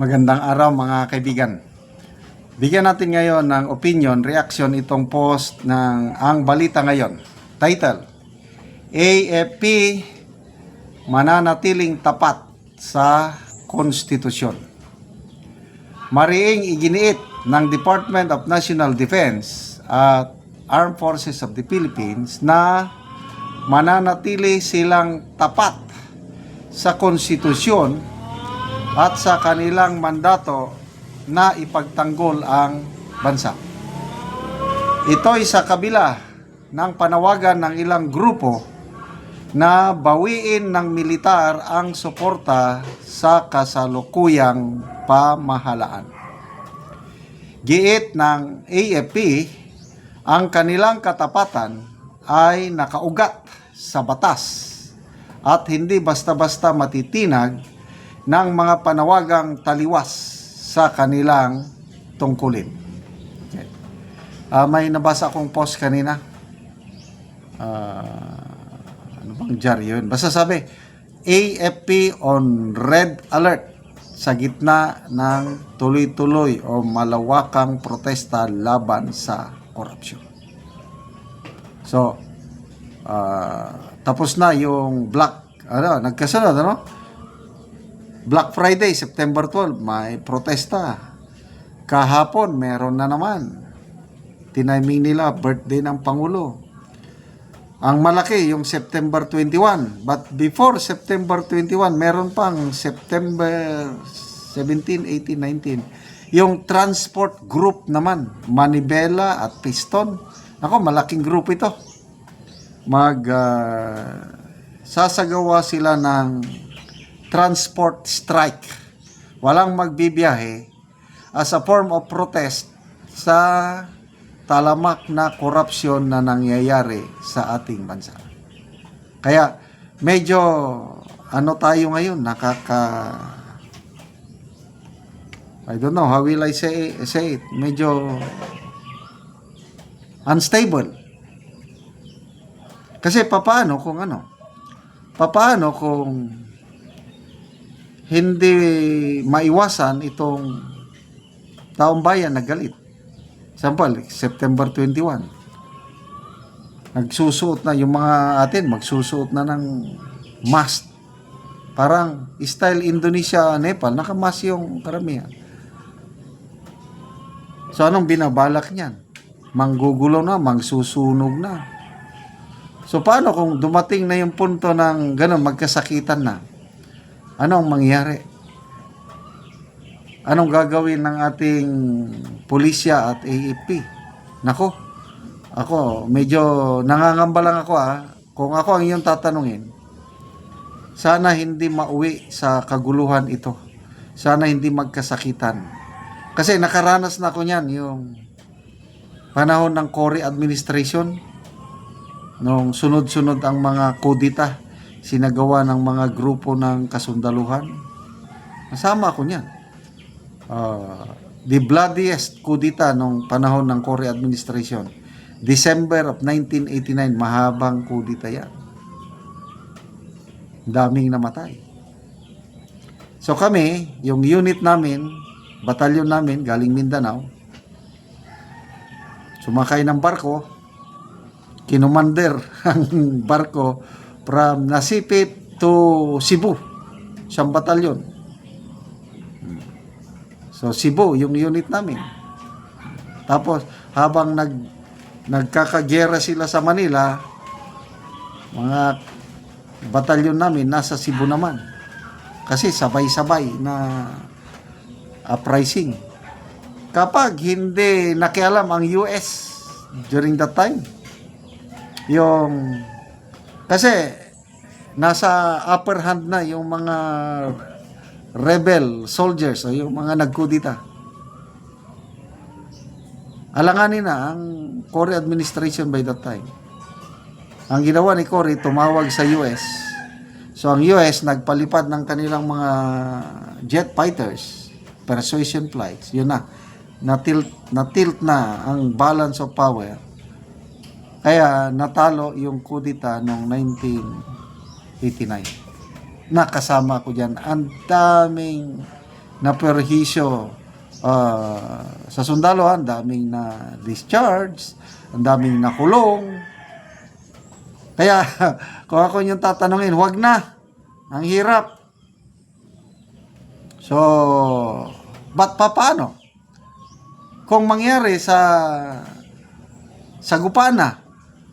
Magandang araw mga kaibigan. Bigyan natin ngayon ng opinion, reaction itong post ng Ang Balita Ngayon. Title, AFP mananatiling tapat sa konstitusyon. Mariing iginiit ng Department of National Defense at Armed Forces of the Philippines na mananatili silang tapat sa konstitusyon at sa kanilang mandato na ipagtanggol ang bansa. Ito'y sa kabila ng panawagan ng ilang grupo na bawiin ng militar ang suporta sa kasalukuyang pamahalaan. Giit ng AFP, ang kanilang katapatan ay nakaugat sa batas at hindi basta-basta matitinag ng mga panawagang taliwas sa kanilang tungkulin. Okay. Ah, may nabasa akong post kanina. Ah, ano bang jar yun? Basta sabi, AFP on red alert sa gitna ng tuloy-tuloy o malawakang protesta laban sa korupsyon. So, ah, tapos na yung Black, ano, nagkasunod, ano? Black Friday, September 12, may protesta. Kahapon, meron na naman. Tiniming nila, birthday ng Pangulo. Ang malaki, yung September 21. But before September 21, meron pang September 17, 18, 19. Yung transport group naman, Manibela at Piston. Ako, malaking group ito. Mag, ah, sasagawa sila ng transport strike. Walang magbibiyahe as a form of protest sa talamak na korupsyon na nangyayari sa ating bansa. Kaya medyo ano tayo ngayon nakaka I don't know how will I say say it medyo unstable kasi papaano kung ano papaano kung hindi maiwasan itong taong bayan na galit. Example, September 21. Nagsusuot na yung mga atin, magsusuot na ng mask. Parang style Indonesia, Nepal, nakamas yung karamihan. So anong binabalak niyan? Manggugulo na, mangsusunog na. So paano kung dumating na yung punto ng ganun, magkasakitan na? Anong mangyayari? Anong gagawin ng ating pulisya at AFP? Nako, ako, medyo nangangamba lang ako ah. Kung ako ang iyong tatanungin, sana hindi mauwi sa kaguluhan ito. Sana hindi magkasakitan. Kasi nakaranas na ako niyan, yung panahon ng Cory administration, nung sunod-sunod ang mga kodita, sinagawa ng mga grupo ng kasundaluhan. Nasama ako niyan. Ah, the bloodiest kudita nung panahon ng Cory administration. December of 1989, mahabang kudita yan. Daming namatay. So kami, yung unit namin, batalyon namin, galing Mindanao, sumakay ng barko, kinumander ang barko from Nasipit to Cebu, siyang batalyon. So Cebu, yung unit namin. Tapos habang nag nagkakagera sila sa Manila, mga batalyon namin nasa Cebu naman. Kasi sabay-sabay na uprising. Kapag hindi nakialam ang US during that time, yung kasi nasa upper hand na yung mga rebel soldiers o yung mga nagkudita. Alanganin na ang Cory administration by that time. Ang ginawa ni Cory, tumawag sa US. So ang US nagpalipad ng kanilang mga jet fighters, persuasion flights. Yun na. Na-tilt, na-tilt na ang balance of power. Kaya natalo yung kudita noong 1989. Nakasama ko dyan. Ang daming na perhisyo ah, sa sundalo, ang daming na discharge, ang daming nakulong. Kaya kung ako yung tatanungin, wag na. Ang hirap. So, ba't pa paano? Kung mangyari sa sa Gupana,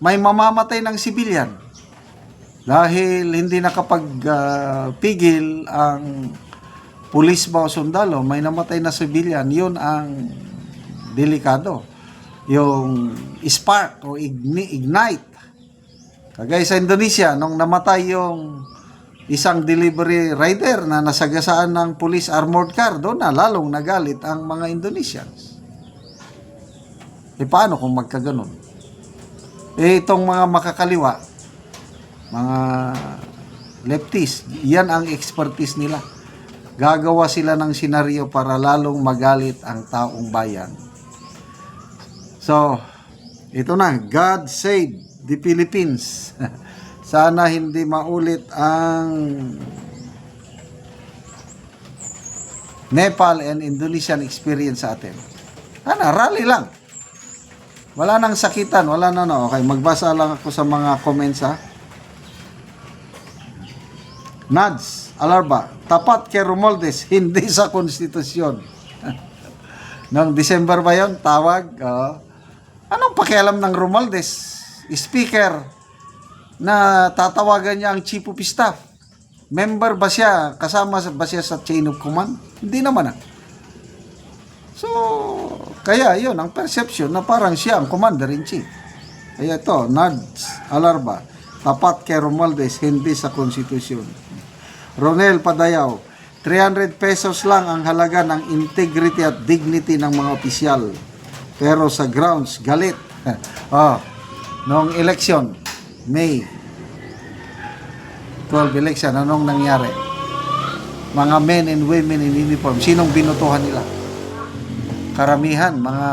may mamamatay ng sibilyan dahil hindi nakapagpigil ang pulis ba o sundalo, may namatay na sibilyan, yun ang delikado. Yung spark o igni- ignite. Kagaya sa Indonesia, nung namatay yung isang delivery rider na nasagasaan ng police armored car, doon na lalong nagalit ang mga Indonesians. E paano kung magkaganon? Eh itong mga makakaliwa, mga lefties, yan ang expertise nila. Gagawa sila ng senaryo para lalong magalit ang taong bayan. So, ito na, God save the Philippines. Sana hindi maulit ang Nepal and Indonesian experience sa atin. Ano, rally lang. Wala nang sakitan, wala na no. Okay, magbasa lang ako sa mga comments ha. Nads, Alarba, tapat kay Romualdez, hindi sa konstitusyon. Noong December ba yon Tawag? oo. Anong pakialam ng Romualdez? Speaker na tatawagan niya ang Chief of Staff. Member ba siya? Kasama ba siya sa chain of command? Hindi naman ah. So, kaya yun, ang perception na parang siya ang commander-in-chief. Kaya ito, Nads Alarba, tapat kay Romualdez, hindi sa konstitusyon. Ronel Padayaw, 300 pesos lang ang halaga ng integrity at dignity ng mga opisyal. Pero sa grounds, galit. oh, noong election, May 12 election, anong nangyari? Mga men and women in uniform, sinong binutuhan nila? Karamihan, mga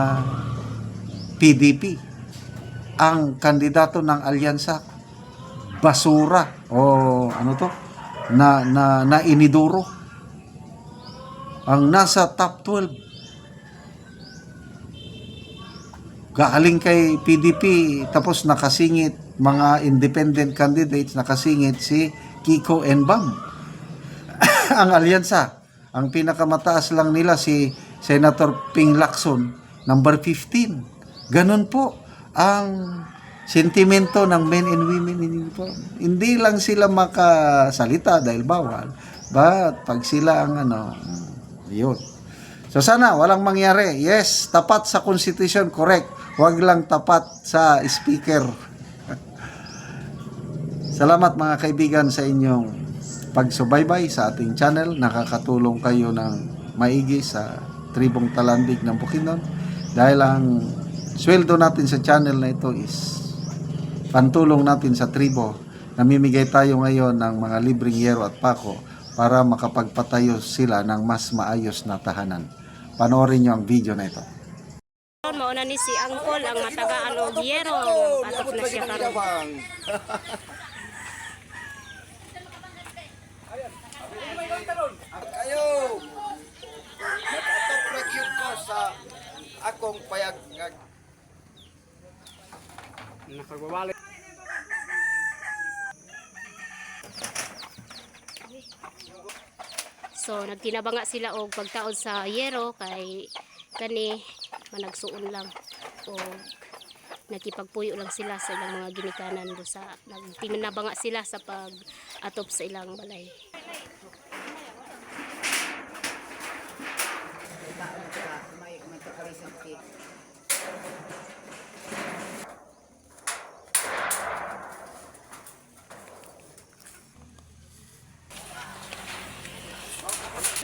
PDP. Ang kandidato ng alyansa, basura o ano to na na na iniduro. Ang nasa top 12 galing kay PDP tapos nakasingit mga independent candidates nakasingit si Kiko Enbam ang alyansa ang pinakamataas lang nila si Senator Ping Lacson number 15 ganun po ang sentimento ng men and women in uniform hindi lang sila makasalita dahil bawal but pag sila ang ano yun So sana walang mangyari. Yes, tapat sa constitution, correct. Huwag lang tapat sa speaker. Salamat mga kaibigan sa inyong pagsubaybay sa ating channel. Nakakatulong kayo ng maigi sa tribong talandig ng Bukidnon. Dahil ang sweldo natin sa channel na ito is pantulong natin sa tribo. Namimigay tayo ngayon ng mga libreng yero at pako para makapagpatayo sila ng mas maayos na tahanan. Panoorin nyo ang video na ito. Mauna ni si Angkol ang matagaan og yero patok na siya karon. Ayo. Nakatok ra gyud ko sa akong payag nga So nagtinabanga sila og pagtaod sa yero kay kani managsuon lang o nakipagpuyo lang sila sa ilang mga ginikanan do sa nagtinabanga sila sa pag atop sa ilang balay. Yan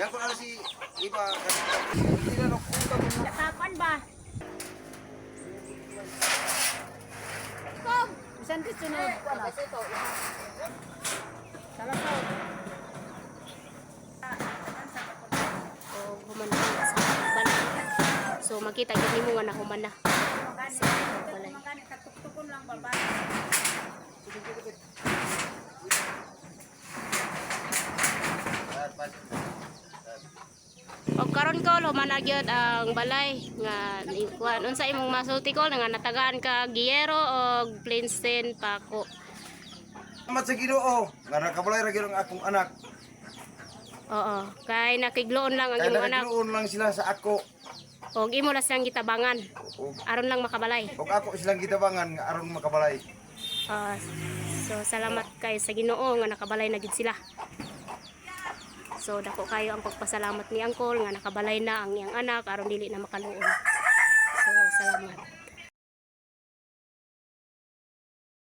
ko na si iba na nakuha mo. Kapan ba? Kom, bisan ti sunod wala. O humana sa balay. So makita gid nimo nga na humana. Sa balay. Og karon ko humanagyod ang balay nga kuan unsa imong masulti ko nga natagaan ka Giyero og Plainsten Pako. Salamat sa Ginoo nga nakabalay ra gyud ang akong anak. Oo, kay nakigloon lang ang imong anak nagluon lang sila sa ako. Og imo lang siyang gitabangan Ug aron lang makabalay. ug ako silang gitabangan nga aron makabalay. Ah, so salamat kay sa Ginoo nga nakabalay na gid sila. So dako kayo ang pagpasalamat ni Angkol nga nakabalay na ang iyang anak aron dili na makaluon. So salamat.